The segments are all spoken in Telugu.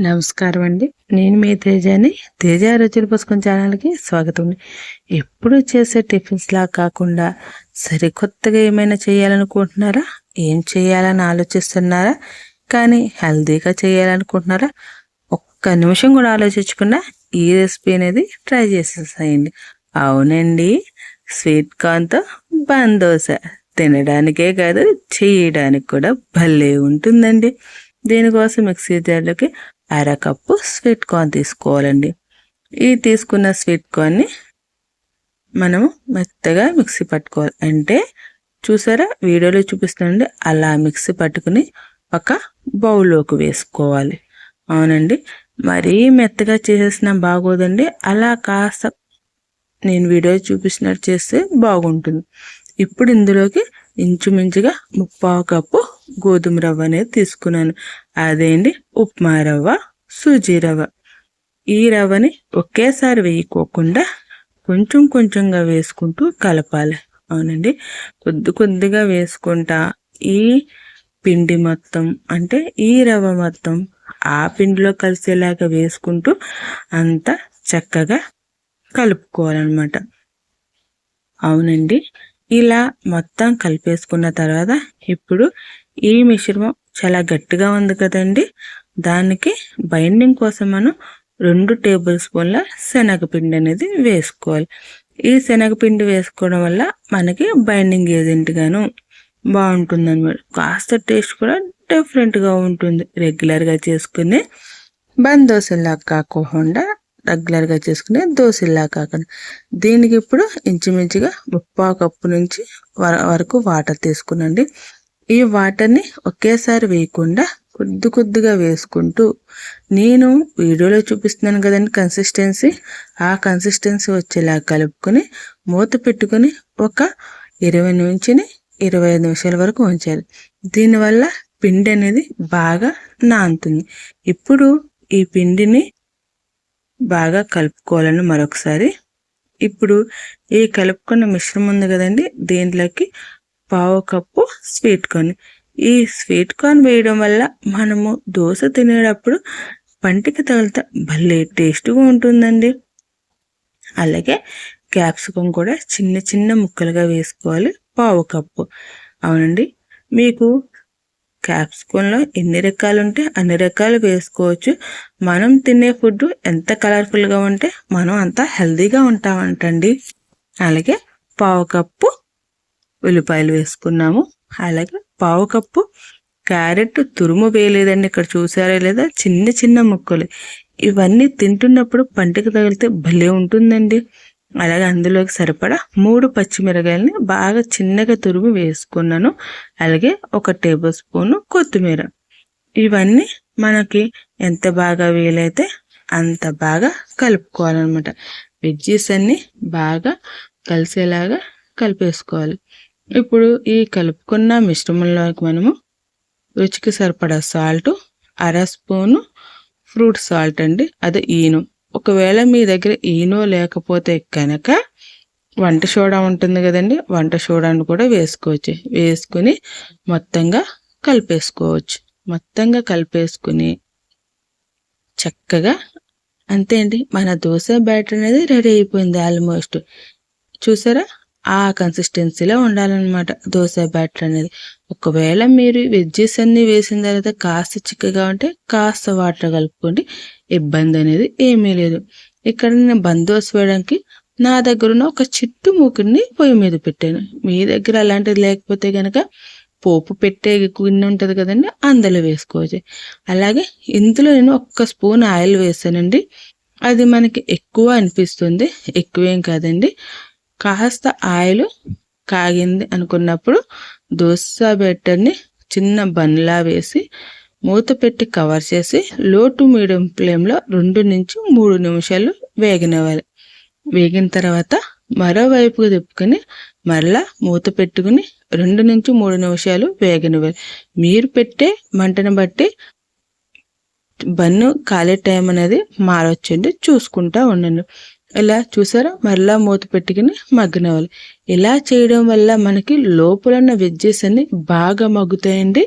నమస్కారం అండి. నేను మీ తేజాని తేజ రుచులు పుస్తకం ఛానల్కి స్వాగతం అండి. ఎప్పుడు చేసే టిఫిన్స్లా కాకుండా సరికొత్తగా ఏమైనా చేయాలనుకుంటున్నారా? ఏం చేయాలని ఆలోచిస్తున్నారా? కానీ హెల్దీగా చేయాలనుకుంటున్నారా? ఒక్క నిమిషం కూడా ఆలోచించకుండా ఈ రెసిపీ అనేది ట్రై చేసేసాయండి. అవునండి. స్వీట్ కార్న్తో బందోస తినడానికే కాదు చేయడానికి కూడా భలే ఉంటుందండి. దీనికోసం మిక్సీ జార్లోకి అరకప్పు స్వీట్ కార్న్ తీసుకోవాలండి. ఈ తీసుకున్న స్వీట్ కార్న్ని మనము మెత్తగా మిక్సీ పట్టుకోవాలి. అంటే చూసారా? వీడియోలో చూపిస్తుందండి అలా మిక్సీ పట్టుకుని ఒక బౌల్లోకి వేసుకోవాలి. అవునండి. మరీ మెత్తగా చేసేసినా బాగోదండి. అలా కాస్త నేను వీడియో చూపిస్తున్నట్టు చేస్తే బాగుంటుంది. ఇప్పుడు ఇందులోకి ఇంచుమించుగా ముప్పావు కప్పు గోధుమ రవ్వ అనేది తీసుకున్నాను. అదేంటి? ఉప్మా రవ్వ సూజీ రవ్వ. ఈ రవ్వని ఒకేసారి వేయకోకుండా కొంచెం కొంచెంగా వేసుకుంటూ కలపాలి. అవునండి? కొద్ది కొద్దిగా వేసుకుంటా ఈ పిండి మొత్తం అంటే ఈ రవ్వ మొత్తం ఆ పిండిలో కలిసేలాగా వేసుకుంటూ అంత చక్కగా కలుపుకోవాలన్నమాట. అవునండి? ఇలా మొత్తం కలిపేసుకున్న తర్వాత ఇప్పుడు ఈ మిశ్రమం చాలా గట్టిగా ఉంది కదండి. దానికి బైండింగ్ కోసం మనం రెండు టేబుల్ స్పూన్ల శనగపిండి అనేది వేసుకోవాలి. ఈ శనగపిండి వేసుకోవడం వల్ల మనకి బైండింగ్ ఏజెంట్గాను బాగుంటుంది అనమాట కాస్త టేస్ట్ కూడా డిఫరెంట్గా ఉంటుంది. రెగ్యులర్గా చేసుకునే బందోసల్లా కాకుండా రెగ్యులర్గా చేసుకునే దోశలా కాకుండా. దీనికి ఇప్పుడు ఇంచుమించుగా ముప్పా కప్పు నుంచి వరకు వాటర్ తీసుకునండి. ఈ వాటర్ని ఒకేసారి వేయకుండా కొద్ది కొద్దిగా వేసుకుంటూ నేను వీడియోలో చూపిస్తున్నాను కదండి కన్సిస్టెన్సీ ఆ కన్సిస్టెన్సీ వచ్చేలా కలుపుకొని మూత పెట్టుకొని ఒక ఇరవై నుంచి ఇరవై ఐదు నిమిషాల వరకు ఉంచాలి. దీనివల్ల పిండి అనేది బాగా నానుతుంది. ఇప్పుడు ఈ పిండిని బాగా కలుపుకోవాలని మరొకసారి. ఇప్పుడు ఈ కలుపుకున్న మిశ్రమం ఉంది కదండి దీంట్లోకి పావు కప్పు స్వీట్ కార్న్. ఈ స్వీట్ కార్న్ వేయడం వల్ల మనము దోశ తినేటప్పుడు పంటికి తగిలితే భలే టేస్ట్గా ఉంటుందండి. అలాగే క్యాప్సికం కూడా చిన్న చిన్న ముక్కలుగా వేసుకోవాలి పావు కప్పు. అవునండి మీకు క్యాప్సికంలో ఎన్ని రకాలు ఉంటే అన్ని రకాలు వేసుకోవచ్చు. మనం తినే ఫుడ్ ఎంత కలర్ఫుల్గా ఉంటే మనం అంత హెల్తీగా ఉంటామంటండి. అలాగే పావు కప్పు ఉల్లిపాయలు వేసుకున్నాము. అలాగే పావు కప్పు క్యారెట్ తురుము వేయలేదండి. ఇక్కడ చూసారా లేదా? చిన్న చిన్న ముక్కలు. ఇవన్నీ తింటున్నప్పుడు పంటకు తగిలితే భలే ఉంటుందండి. అలాగే అందులోకి సరిపడా మూడు పచ్చిమిరకాయలని బాగా చిన్నగా తురుము వేసుకున్నాను. అలాగే ఒక టేబుల్ స్పూన్ కొత్తిమీర. ఇవన్నీ మనకి ఎంత బాగా వీలైతే అంత బాగా కలుపుకోవాలన్నమాట. వెజ్జీస్ అన్నీ బాగా కలిసేలాగా కలిపేసుకోవాలి. ఇప్పుడు ఈ కలుపుకున్న మిశ్రమంలోకి మనము రుచికి సరిపడా సాల్ట్ అర స్పూను ఫ్రూట్ సాల్ట్ అండి అదే ఈను. ఒకవేళ మీ దగ్గర ఈనో లేకపోతే కనుక వంట సోడా ఉంటుంది కదండి వంట సోడాను కూడా వేసుకోవచ్చు. వేసుకుని మొత్తంగా కలిపేసుకోవచ్చు. మొత్తంగా కలిపేసుకుని చక్కగా అంతే అండి. మన దోశ బ్యాటర్ అనేది రెడీ అయిపోయింది ఆల్మోస్ట్. చూసారా? ఆ కన్సిస్టెన్సీలో ఉండాలన్నమాట దోశ బ్యాటర్ అనేది. ఒకవేళ మీరు వెజ్జెస్ అన్ని వేసిన తర్వాత కాస్త చిక్కగా ఉంటే కాస్త వాటర్ కలుపుకోండి. ఇబ్బంది అనేది ఏమీ లేదు. ఇక్కడ నేను బందోస్ వేయడానికి నా దగ్గర ఉన్న ఒక చిట్టు మూకుడిని పొయ్యి మీద పెట్టాను. మీ దగ్గర అలాంటిది లేకపోతే కనుక పోపు పెట్టే గిన్నె ఉంటుంది కదండి అందులో వేసుకోవచ్చు. అలాగే ఇందులో నేను ఒక్క స్పూన్ ఆయిల్ వేసానండి. అది మనకి ఎక్కువ అనిపిస్తుంది. ఎక్కువేం కాదండి. కాస్త ఆయిల్ కాగింది అనుకున్నప్పుడు దోశ బెట్టర్ని చిన్న బన్లా వేసి మూత పెట్టి కవర్ చేసి లో టు మీడియం ఫ్లేమ్లో రెండు నుంచి మూడు నిమిషాలు వేగనివ్వాలి. వేగిన తర్వాత మరోవైపుకు తిప్పుకొని మరలా మూత పెట్టుకుని రెండు నుంచి మూడు నిమిషాలు వేగనివ్వాలి. మీరు పెట్టే మంటను బట్టి బన్ను కాలే టైం అనేది మారొచ్చండి. చూసుకుంటా ఉండండి. ఇలా చూసారా మరలా మూత పెట్టుకుని మగ్గనవాలి ఇలా చేయడం వల్ల మనకి లోపల ఉన్న వెజ్జెస్ అన్ని బాగా మగ్గుతాయండి.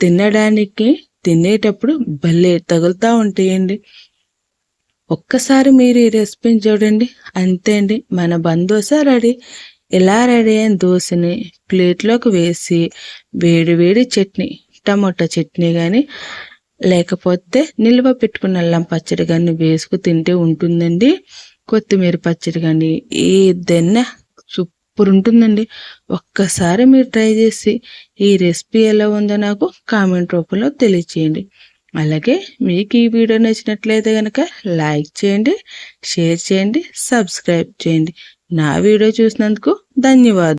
తినడానికి తినేటప్పుడు భలే తగులుతూ ఉంటాయండి. ఒక్కసారి మీరు ఈ రెసిపీని చూడండి. అంతే అండి. మన బందోస రెడీ. ఇలా రెడీ అయిన దోశని ప్లేట్లోకి వేసి వేడి వేడి చట్నీ టమాటా చట్నీ కానీ లేకపోతే నిల్వ పెట్టుకున్న అల్లం పచ్చడి కానీ వేసుకు తింటే ఉంటుందండి. కొత్తిమీర పచ్చడి కానీ ఏదైనా సూపర్ ఉంటుందండి. ఒక్కసారి మీరు ట్రై చేసి ఈ రెసిపీ ఎలా ఉందో నాకు కామెంట్ రూపంలో తెలియచేయండి. అలాగే మీకు ఈ వీడియో నచ్చినట్లయితే కనుక లైక్ చేయండి షేర్ చేయండి సబ్స్క్రైబ్ చేయండి. నా వీడియో చూసినందుకు ధన్యవాదాలు.